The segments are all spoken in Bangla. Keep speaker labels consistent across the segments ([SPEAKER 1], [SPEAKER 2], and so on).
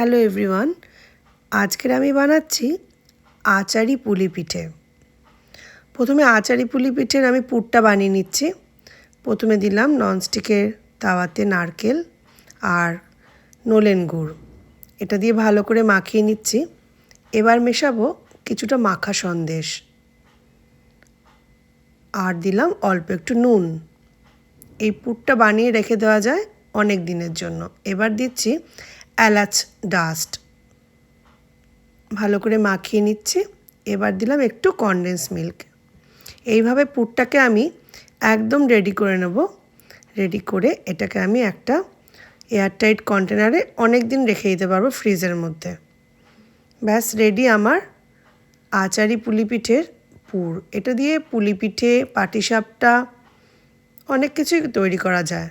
[SPEAKER 1] হ্যালো এভরিওয়ান, আজকের আমি বানাচ্ছি আচারি পুলি পিঠে। প্রথমে আচারি পুলি পিঠের আমি পুরটা বানিয়ে নিচ্ছি। প্রথমে দিলাম ননস্টিকের তাওয়াতে নারকেল আর নলেন গুড়। এটা দিয়ে ভালো করে মাখিয়ে নিচ্ছি। এবার মেশাবো কিছুটা মাখা সন্দেশ। আর দিলাম অল্প একটু নুন। এই পুরটা বানিয়ে রেখে দেওয়া যায় অনেক দিনের জন্য। এবার দিচ্ছি এলাচ ডাস্ট। ভালো করে মাখিয়ে নিচ্ছি। এবার দিলাম একটু কনডেন্স মিল্ক এইভাবে পুরটাকে আমি একদম রেডি করে নেব। রেডি করে এটাকে আমি একটা এয়ারটাইট কন্টেনারে অনেক দিন রেখে দিতে পারব ফ্রিজের মধ্যে। ব্যাস রেডি আমার আচারি পুলি পিঠের পুর। এটা দিয়ে পুলি পিঠে পাটিসাপটা, অনেক কিছুই তৈরি করা যায়।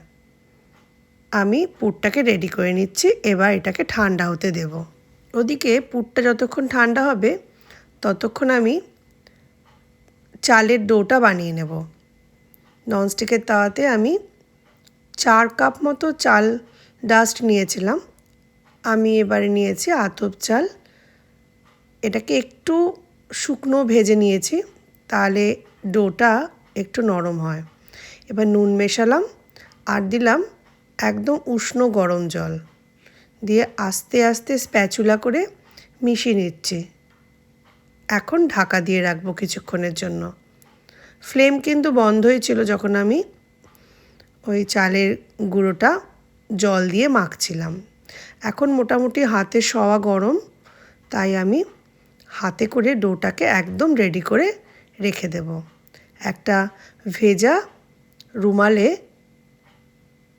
[SPEAKER 1] আমি পুরটাকে রেডি করে নিচ্ছি, এবার এটাকে ঠান্ডা হতে দেব। ওদিকে পুরটা যতক্ষণ ঠান্ডা হবে, ততক্ষণ আমি চালের ডোটা বানিয়ে নেব। ননস্টিকের তাওয়াতে আমি চার কাপ মতো চাল ডাস্ট নিয়েছিলাম। আমি এবারে নিয়েছি আতপ চাল। এটাকে একটু শুকনো ভেজে নিয়েছি, তাহলে ডোটা একটু নরম হয়। এবার নুন মেশালাম, আর দিলাম একদম উষ্ণ গরম জল দিয়ে আস্তে আস্তে স্প্যাচুলা করে মিশিয়ে নিচ্ছি। এখন ঢাকা দিয়ে রাখব কিছুক্ষণের জন্য। ফ্লেম কিন্তু বন্ধই ছিল যখন আমি ওই চালের গুঁড়োটা জল দিয়ে মাখছিলাম। এখন মোটামুটি হাতে শওয়া গরম, তাই আমি হাতে করে ডোটাকে একদম রেডি করে রেখে দেব। একটা ভেজা রুমালে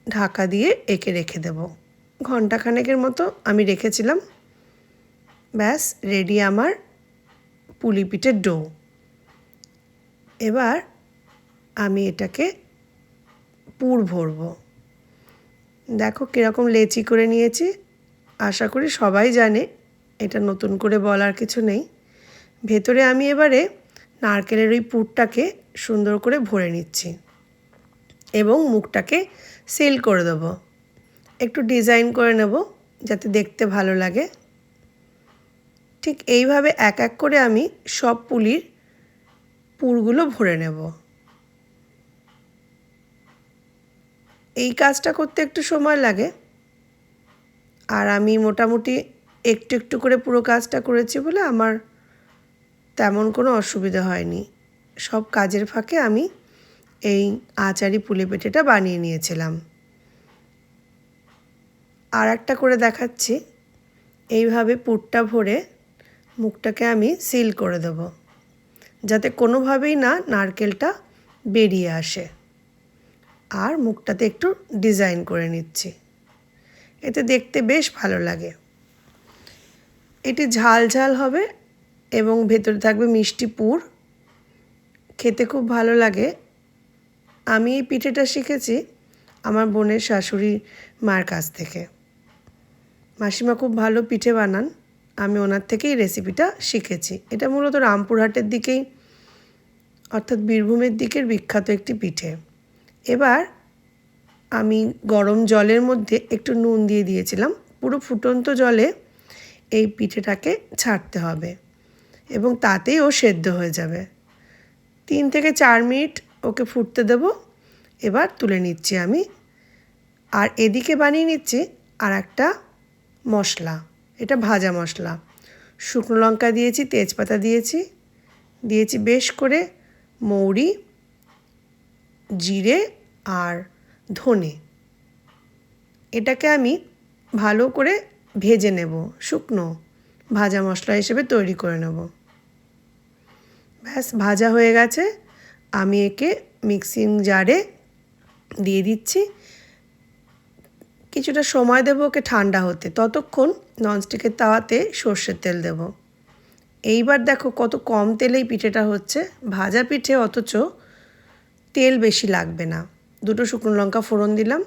[SPEAKER 1] ঢাকা দিয়ে এঁকে রেখে দেব। ঘন্টাখানেকের মতো আমি রেখেছিলাম। ব্যাস রেডি আমার পুলি পিঠের ডো এবার আমি এটাকে পুর ভরব। দেখো কীরকম লেচি করে নিয়েছি। আশা করি সবাই জানে, এটা নতুন করে বলার কিছু নেই। ভেতরে আমি এবারে নারকেলের ওই পুরটাকে সুন্দর করে ভরে নিচ্ছি। এবং মুখটাকে সিল করে দেবো। একটু ডিজাইন করে নেব যাতে দেখতে ভালো লাগে। ঠিক এইভাবে এক এক করে আমি সব পুলির পুরগুলো ভরে নেব। এই কাজটা করতে একটু সময় লাগে। আর আমি মোটামুটি একটু একটু করে পুরো কাজটা করেছি বলে আমার তেমন কোনো অসুবিধা হয়নি। সব কাজের ফাঁকে আমি এই আচারি পুলি পেটেটা বানিয়ে নিয়েছিলাম। আর একটা করে দেখাচ্ছি। এইভাবে পুরটা ভরে মুখটাকে আমি সিল করে দেব, যাতে কোনোভাবেই না নারকেলটা বেরিয়ে আসে। আর মুখটাতে একটু ডিজাইন করে নিচ্ছি। এতে দেখতে বেশ ভালো লাগে। এটি ঝাল ঝাল হবে এবং ভেতরে থাকবে মিষ্টি পুর। খেতে খুব ভালো লাগে আমি এই পিঠেটা শিখেছি আমার বোনের শাশুড়ি মার কাছ থেকে। মাসিমা খুব ভালো পিঠে বানান, আমি ওনার থেকেই রেসিপিটা শিখেছি। এটা মূলত রামপুরহাটের দিকেই, অর্থাৎ বীরভূমের দিকের বিখ্যাত একটি পিঠে। এবার আমি গরম জলের মধ্যে একটু নুন দিয়ে দিয়েছিলাম, পুরো ফুটন্ত জলে এই পিঠেটাকে ছাড়তে হবে এবং তাতেই ও সেদ্ধ হয়ে যাবে। তিন থেকে চার মিনিট ওকে ফুটতে দেব। এবার তুলে নিচ্ছি আমি। আর এদিকে বানিয়ে নিচ্ছি আর একটা মশলা। এটা ভাজা মশলা। শুকনো লঙ্কা দিয়েছি, তেজপাতা দিয়েছি। দিয়েছি বেশ করে মৌরি, জিরে আর ধনে। এটাকে আমি ভালো করে ভেজে নেব, শুকনো ভাজা মশলা হিসেবে তৈরি করে নেব। ব্যাস, ভাজা হয়ে গেছে। আমি একে মিক্সিং জারে দিয়ে দিচ্ছি। কিছুটা সময় দেবো ওকে ঠান্ডা হতে। ততক্ষণ ননস্টিকের তাওয়াতে সর্ষের তেল দেব। এইবার দেখো কত কম তেলেই পিঠেটা হচ্ছে। ভাজা পিঠে অথচ তেল বেশি লাগবে না। দুটো শুকনো লঙ্কা ফোড়ন দিলাম,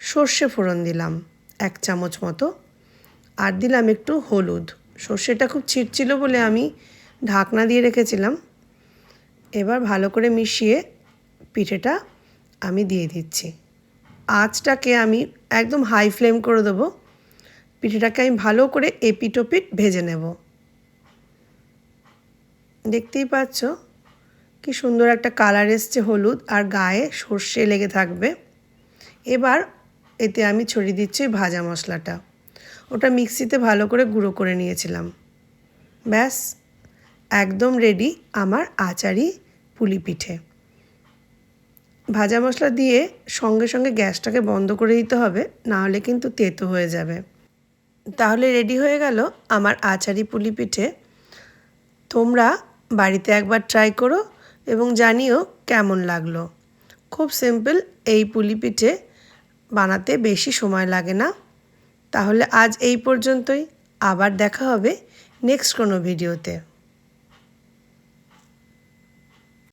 [SPEAKER 1] সর্ষে ফোড়ন দিলাম এক চামচ মতো। আর দিলাম একটু হলুদ। সর্ষেটা খুব ছিটছিল বলে আমি ঢাকনা দিয়ে রেখেছিলাম। এবার ভালো করে মিশিয়ে পিঠেটা আমি দিয়ে দিচ্ছি। আঁচটাকে আমি একদম হাই ফ্লেম করে দেবো। পিঠেটাকে আমি ভালো করে এপিটোপিট ভেজে নেব। দেখতেই পাচ্ছ কি সুন্দর একটা কালার এসছে হলুদ আর গায়ে সর্ষে লেগে থাকবে। এবার এতে আমি ছড়িয়ে দিচ্ছি ভাজা মশলাটা। ওটা মিক্সিতে ভালো করে গুঁড়ো করে নিয়েছিলাম। ব্যাস। একদম রেডি আমার আচারি পুলি পিঠে। ভাজা মশলা দিয়ে সঙ্গে সঙ্গে গ্যাসটাকে বন্ধ করে দিতে হবে, নাহলে কিন্তু তেতো হয়ে যাবে। তাহলে রেডি হয়ে গেল আমার আচারি পুলি পিঠে। তোমরা বাড়িতে একবার ট্রাই করো এবং জানিও কেমন লাগল। খুব সিম্পল এই পুলি পিঠে বানাতে বেশি সময় লাগে না। তাহলে আজ এই পর্যন্তই, আবার দেখা হবে নেক্সট কোনো ভিডিওতে